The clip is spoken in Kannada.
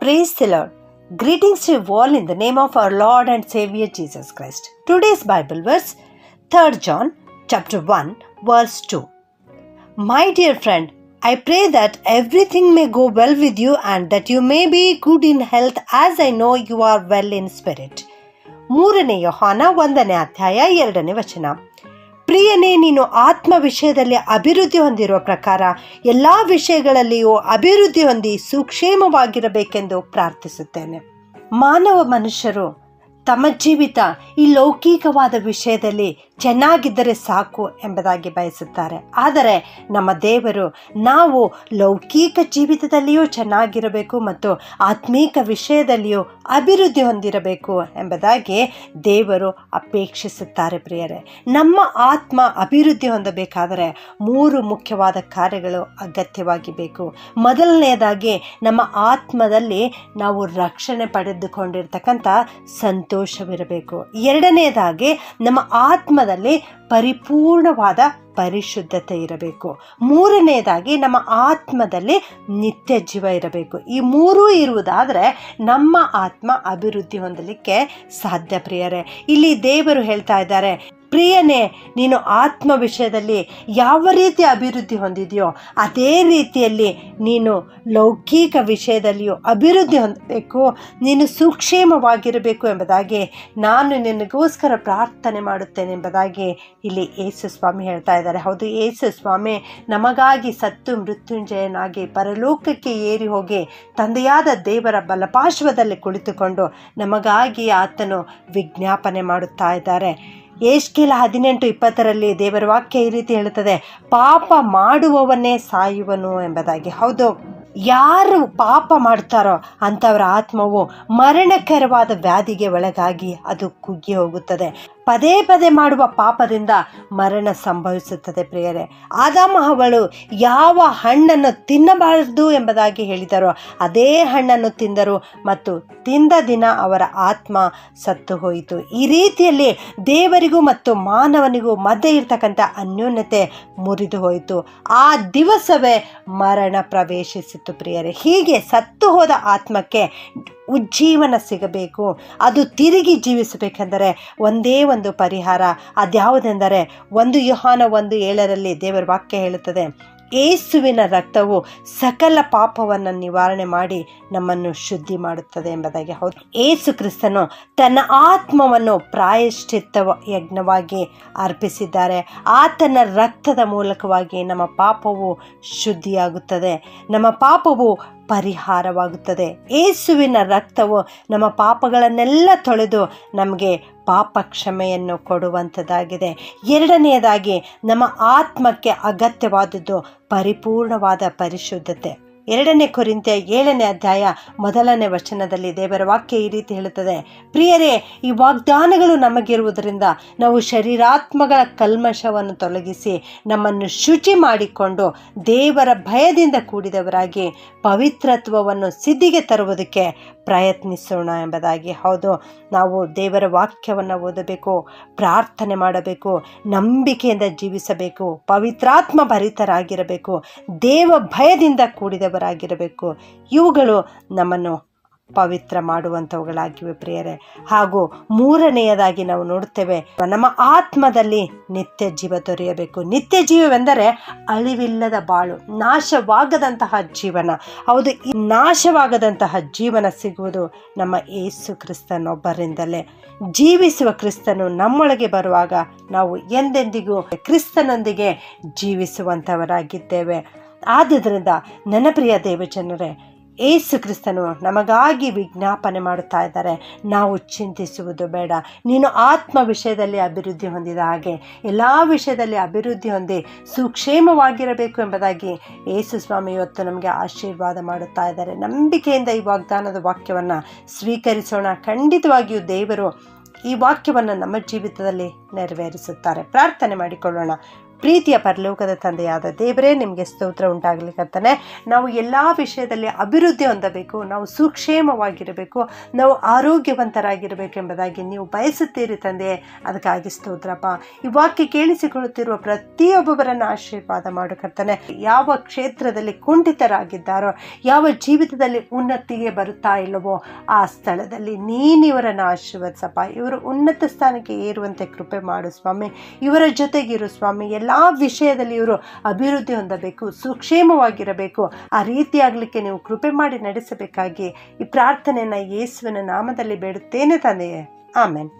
Praise the Lord. Greetings to you all in the name of our Lord and Savior Jesus Christ. Today's Bible verse, 3 John chapter 1, verse 2. My dear friend, I pray that everything may go well with you and that you may be good in health as I know you are well in spirit. ಮೂರನೇ ಯೋಹಾನ ಒಂದನೇ ಅಧ್ಯಾಯ ಎರಡನೇ ವಚನ ಪ್ರಿಯನೇ, ನೀನು ಆತ್ಮ ವಿಷಯದಲ್ಲಿ ಅಭಿವೃದ್ಧಿ ಹೊಂದಿರುವ ಪ್ರಕಾರ ಎಲ್ಲ ವಿಷಯಗಳಲ್ಲಿಯೂ ಅಭಿವೃದ್ಧಿ ಹೊಂದಿ ಸುಕ್ಷೇಮವಾಗಿರಬೇಕೆಂದು ಪ್ರಾರ್ಥಿಸುತ್ತೇನೆ. ಮಾನವ ಮನುಷ್ಯರು ತಮ್ಮ ಜೀವಿತ ಈ ಲೌಕಿಕವಾದ ವಿಷಯದಲ್ಲಿ ಚೆನ್ನಾಗಿದ್ದರೆ ಸಾಕು ಎಂಬುದಾಗಿ ಬಯಸುತ್ತಾರೆ. ಆದರೆ ನಮ್ಮ ದೇವರು ನಾವು ಲೌಕಿಕ ಜೀವಿತದಲ್ಲಿಯೂ ಚೆನ್ನಾಗಿರಬೇಕು ಮತ್ತು ಆತ್ಮೀಕ ವಿಷಯದಲ್ಲಿಯೂ ಅಭಿವೃದ್ಧಿ ಹೊಂದಿರಬೇಕು ಎಂಬುದಾಗಿ ದೇವರು ಅಪೇಕ್ಷಿಸುತ್ತಾರೆ ಪ್ರಿಯರೇ. ನಮ್ಮ ಆತ್ಮ ಅಭಿವೃದ್ಧಿ ಹೊಂದಬೇಕಾದರೆ ಮೂರು ಮುಖ್ಯವಾದ ಕಾರ್ಯಗಳು ಅಗತ್ಯವಾಗಿ ಬೇಕು ಮೊದಲನೆಯದಾಗಿ ನಮ್ಮ ಆತ್ಮದಲ್ಲಿ ನಾವು ರಕ್ಷಣೆ ಪಡೆದುಕೊಂಡಿರ್ತಕ್ಕಂಥ ಸಂತೋಷವಿರಬೇಕು. ಎರಡನೆಯದಾಗಿ ನಮ್ಮ ಆತ್ಮದಲ್ಲಿ ಪರಿಪೂರ್ಣವಾದ ಪರಿಶುದ್ಧತೆ ಇರಬೇಕು. ಮೂರನೆಯದಾಗಿ ನಮ್ಮ ಆತ್ಮದಲ್ಲಿ ನಿತ್ಯ ಜೀವ ಇರಬೇಕು. ಈ ಮೂರೂ ಇರುವುದಾದರೆ ನಮ್ಮ ಆತ್ಮ ಅಭಿವೃದ್ಧಿ ಹೊಂದಲಿಕ್ಕೆ ಸಾಧ್ಯ ಪ್ರಿಯರೇ. ಇಲ್ಲಿ ದೇವರು ಹೇಳ್ತಾ ಇದ್ದಾರೆ ಪ್ರಿಯನೇ, ನೀನು ಆತ್ಮ ವಿಷಯದಲ್ಲಿ ಯಾವ ರೀತಿ ಅಭಿವೃದ್ಧಿ ಹೊಂದಿದೆಯೋ, ಅದೇ ರೀತಿಯಲ್ಲಿ ನೀನು ಲೌಕಿಕ ವಿಷಯದಲ್ಲಿಯೂ ಅಭಿವೃದ್ಧಿ ಹೊಂದಬೇಕು, ನೀನು ಸೂಕ್ಷೇಮವಾಗಿರಬೇಕು ಎಂಬುದಾಗಿ ನಾನು ನಿನಗೋಸ್ಕರ ಪ್ರಾರ್ಥನೆ ಮಾಡುತ್ತೇನೆ ಎಂಬುದಾಗಿ ಇಲ್ಲಿ ಯೇಸು ಸ್ವಾಮಿ ಹೇಳ್ತಾ ಇದ್ದಾರೆ. ಹೌದು, ಯೇಸು ಸ್ವಾಮಿ ನಮಗಾಗಿ ಸತ್ತು ಮೃತ್ಯುಂಜಯನಾಗಿ ಪರಲೋಕಕ್ಕೆ ಏರಿ ಹೋಗಿ ತಂದೆಯಾದ ದೇವರ ಬಲಪಾರ್ಶ್ವದಲ್ಲಿ ಕುಳಿತುಕೊಂಡು ನಮಗಾಗಿ ಆತನು ವಿಜ್ಞಾಪನೆ ಮಾಡುತ್ತಾ ಇದ್ದಾರೆ. ಏಷ್ಕೆಲ ಹದಿನೆಂಟು ಇಪ್ಪತ್ತರಲ್ಲಿ ದೇವರ ವಾಕ್ಯ ಈ ರೀತಿ ಹೇಳುತ್ತದೆ, ಪಾಪ ಮಾಡುವವನೇ ಸಾಯುವನು ಎಂಬುದಾಗಿ. ಹೌದು, ಯಾರು ಪಾಪ ಮಾಡ್ತಾರೋ ಅಂಥವರ ಆತ್ಮವು ಮರಣಕರವಾದ ವ್ಯಾಧಿಗೆ ಒಳಗಾಗಿ ಅದು ಕುಗ್ಗಿ ಹೋಗುತ್ತದೆ. ಪದೇ ಪದೇ ಮಾಡುವ ಪಾಪದಿಂದ ಮರಣ ಸಂಭವಿಸುತ್ತದೆ ಪ್ರಿಯರೇ. ಆದಾಮ ಅವಳು ಯಾವ ಹಣ್ಣನ್ನು ತಿನ್ನಬಾರದು ಎಂಬುದಾಗಿ ಹೇಳಿದರೋ. ಅದೇ ಹಣ್ಣನ್ನು ತಿಂದರು ಮತ್ತು ತಿಂದ ದಿನ ಅವರ ಆತ್ಮ ಸತ್ತು ಹೋಯಿತು. ಈ ರೀತಿಯಲ್ಲಿ ದೇವರಿಗೂ ಮತ್ತು ಮಾನವನಿಗೂ ಮಧ್ಯೆ ಇರ್ತಕ್ಕಂಥ ಅನ್ಯೋನ್ಯತೆ ಮುರಿದು ಹೋಯಿತು. ಆ ದಿವಸವೇ ಮರಣ ಪ್ರವೇಶಿಸಿತು ಪ್ರಿಯರೇ. ಹೀಗೆ ಸತ್ತು ಹೋದ ಆತ್ಮಕ್ಕೆ ಉಜ್ಜೀವನ ಸಿಗಬೇಕು. ಅದು ತಿರುಗಿ ಜೀವಿಸಬೇಕೆಂದರೆ ಒಂದೇ ಒಂದು ಪರಿಹಾರ. ಅದ್ಯಾವುದೆಂದರೆ ಒಂದು ಯೋಹಾನ ಒಂದು ಏಳರಲ್ಲಿ ದೇವರ ವಾಕ್ಯ ಹೇಳುತ್ತದೆ ಏಸುವಿನ ರಕ್ತವು ಸಕಲ ಪಾಪವನ್ನು ನಿವಾರಣೆ ಮಾಡಿ ನಮ್ಮನ್ನು ಶುದ್ಧಿ ಮಾಡುತ್ತದೆ ಎಂಬುದಾಗಿ ಹೌದು. ಏಸು ಕ್ರಿಸ್ತನು ತನ್ನ ಆತ್ಮವನ್ನು ಪ್ರಾಯಶ್ಚಿತ್ತ ಯಜ್ಞವಾಗಿ ಅರ್ಪಿಸಿದ್ದಾರೆ. ಆತನ ರಕ್ತದ ಮೂಲಕವಾಗಿ ನಮ್ಮ ಪಾಪವು ಶುದ್ಧಿಯಾಗುತ್ತದೆ. ನಮ್ಮ ಪಾಪವು ಪರಿಹಾರವಾಗುತ್ತದೆ. ಏಸುವಿನ ರಕ್ತವು ನಮ್ಮ ಪಾಪಗಳನ್ನೆಲ್ಲ ತೊಳೆದು ನಮಗೆ ಪಾಪ ಕ್ಷಮೆಯನ್ನು ಕೊಡುವಂಥದ್ದಾಗಿದೆ. ಎರಡನೆಯದಾಗಿ ನಮ್ಮ ಆತ್ಮಕ್ಕೆ ಅಗತ್ಯವಾದದ್ದು ಪರಿಪೂರ್ಣವಾದ ಪರಿಶುದ್ಧತೆ. ಎರಡನೇ ಕೊರಿಂತೆ ಏಳನೇ ಅಧ್ಯಾಯ ಮೊದಲನೇ ವಚನದಲ್ಲಿ ದೇವರ ವಾಕ್ಯ ಈ ರೀತಿ ಹೇಳುತ್ತದೆ. ಪ್ರಿಯರೇ, ಈ ವಾಗ್ದಾನಗಳು ನಮಗಿರುವುದರಿಂದ ನಾವು ಶರೀರಾತ್ಮಗಳ ಕಲ್ಮಶವನ್ನು ತೊಲಗಿಸಿ ನಮ್ಮನ್ನು ಶುಚಿ ಮಾಡಿಕೊಂಡು ದೇವರ ಭಯದಿಂದ ಕೂಡಿದವರಾಗಿ ಪವಿತ್ರತ್ವವನ್ನು ಸಿದ್ಧಿಗೆ ತರುವುದಕ್ಕೆ ಪ್ರಯತ್ನಿಸೋಣ ಎಂಬುದಾಗಿ. ಹೌದು, ನಾವು ದೇವರ ವಾಕ್ಯವನ್ನು ಓದಬೇಕು, ಪ್ರಾರ್ಥನೆ ಮಾಡಬೇಕು, ನಂಬಿಕೆಯಿಂದ ಜೀವಿಸಬೇಕು, ಪವಿತ್ರಾತ್ಮ ಭರಿತರಾಗಿರಬೇಕು, ದೇವ ಭಯದಿಂದ ಕೂಡಿದವರಾಗಿರಬೇಕು ಇವುಗಳು ನಮ್ಮನ್ನು ಪವಿತ್ರ ಮಾಡುವಂಥವುಗಳಾಗಿವೆ ಪ್ರಿಯರೇ. ಹಾಗೂ ಮೂರನೆಯದಾಗಿ ನಾವು ನೋಡುತ್ತೇವೆ, ನಮ್ಮ ಆತ್ಮದಲ್ಲಿ ನಿತ್ಯ ಜೀವ ದೊರೆಯಬೇಕು. ನಿತ್ಯ ಜೀವವೆಂದರೆ ಅಳಿವಿಲ್ಲದ ಬಾಳು, ನಾಶವಾಗದಂತಹ ಜೀವನ. ಹೌದು, ಈ ನಾಶವಾಗದಂತಹ ಜೀವನ ಸಿಗುವುದು ನಮ್ಮ ಏಸು ಕ್ರಿಸ್ತನೊಬ್ಬರಿಂದಲೇ. ಜೀವಿಸುವ ಕ್ರಿಸ್ತನು ನಮ್ಮೊಳಗೆ ಬರುವಾಗ ನಾವು ಎಂದೆಂದಿಗೂ ಕ್ರಿಸ್ತನೊಂದಿಗೆ ಜೀವಿಸುವಂಥವರಾಗಿದ್ದೇವೆ. ಆದುದರಿಂದ ನನ್ನ ಪ್ರಿಯ ದೇವಜನರೇ, ಏಸು ಕ್ರಿಸ್ತನು ನಮಗಾಗಿ ವಿಜ್ಞಾಪನೆ ಮಾಡುತ್ತಾ ಇದ್ದಾರೆ. ನಾವು ಚಿಂತಿಸುವುದು ಬೇಡ. ನೀನು ಆತ್ಮ ವಿಷಯದಲ್ಲಿ ಅಭಿವೃದ್ಧಿ ಹೊಂದಿದ ಹಾಗೆ, ಎಲ್ಲ ವಿಷಯದಲ್ಲಿ ಅಭಿವೃದ್ಧಿ ಹೊಂದಿ ಸುಕ್ಷೇಮವಾಗಿರಬೇಕು ಎಂಬುದಾಗಿ ಏಸು ಸ್ವಾಮಿ ಇವತ್ತು ನಮಗೆ ಆಶೀರ್ವಾದ ಮಾಡುತ್ತಾ ಇದ್ದಾರೆ. ನಂಬಿಕೆಯಿಂದ ಈ ವಾಗ್ದಾನದ ವಾಕ್ಯವನ್ನು ಸ್ವೀಕರಿಸೋಣ. ಖಂಡಿತವಾಗಿಯೂ ದೇವರು ಈ ವಾಕ್ಯವನ್ನು ನಮ್ಮ ಜೀವಿತದಲ್ಲಿ ನೆರವೇರಿಸುತ್ತಾರೆ. ಪ್ರಾರ್ಥನೆ ಮಾಡಿಕೊಳ್ಳೋಣ. ಪ್ರೀತಿಯ ಪರಲೋಕದ ತಂದೆಯಾದ ದೇವರೇ, ನಿಮಗೆ ಸ್ತೋತ್ರ ಉಂಟಾಗಲಿ ಕರ್ತಾನೆ. ನಾವು ಎಲ್ಲ ವಿಷಯದಲ್ಲಿ ಅಭಿವೃದ್ಧಿ ಹೊಂದಬೇಕು, ನಾವು ಸುಕ್ಷೇಮವಾಗಿರಬೇಕು, ನಾವು ಆರೋಗ್ಯವಂತರಾಗಿರಬೇಕೆಂಬುದಾಗಿ ನೀವು ಬಯಸುತ್ತೀರಿ ತಂದೆ. ಅದಕ್ಕಾಗಿ ಸ್ತೋತ್ರಪ್ಪ. ಈ ವಾಕ್ಯ ಕೇಳಿಸಿಕೊಳ್ಳುತ್ತಿರುವ ಪ್ರತಿಯೊಬ್ಬರನ್ನು ಆಶೀರ್ವಾದ ಮಾಡು ಕರ್ತನೆ. ಯಾವ ಕ್ಷೇತ್ರದಲ್ಲಿ ಕುಂಠಿತರಾಗಿದ್ದಾರೋ, ಯಾವ ಜೀವಿತದಲ್ಲಿ ಉನ್ನತಿಗೆ ಬರುತ್ತಾ ಇಲ್ಲವೋ, ಆ ಸ್ಥಳದಲ್ಲಿ ನೀನಿವರನ್ನು ಆಶೀರ್ವದಿಸಪ್ಪ. ಇವರು ಉನ್ನತ ಸ್ಥಾನಕ್ಕೆ ಏರುವಂತೆ ಕೃಪೆ ಮಾಡು ಸ್ವಾಮಿ. ಇವರ ಜೊತೆಗಿರು ಸ್ವಾಮಿ. ಎಲ್ಲ ವಿಷಯದಲ್ಲಿ ಇವರು ಅಭಿವೃದ್ಧಿ ಹೊಂದಬೇಕು, ಸುಕ್ಷೇಮವಾಗಿರಬೇಕು. ಆ ರೀತಿಯಾಗಲಿಕ್ಕೆ ನೀವು ಕೃಪೆ ಮಾಡಿ ನಡೆಸಬೇಕಾಗಿ ಈ ಪ್ರಾರ್ಥನೆಯನ್ನು ಯೇಸುವಿನ ನಾಮದಲ್ಲಿ ಬೇಡುತ್ತೇನೆ ತಂದೆಯೇ. ಆಮೇನ್.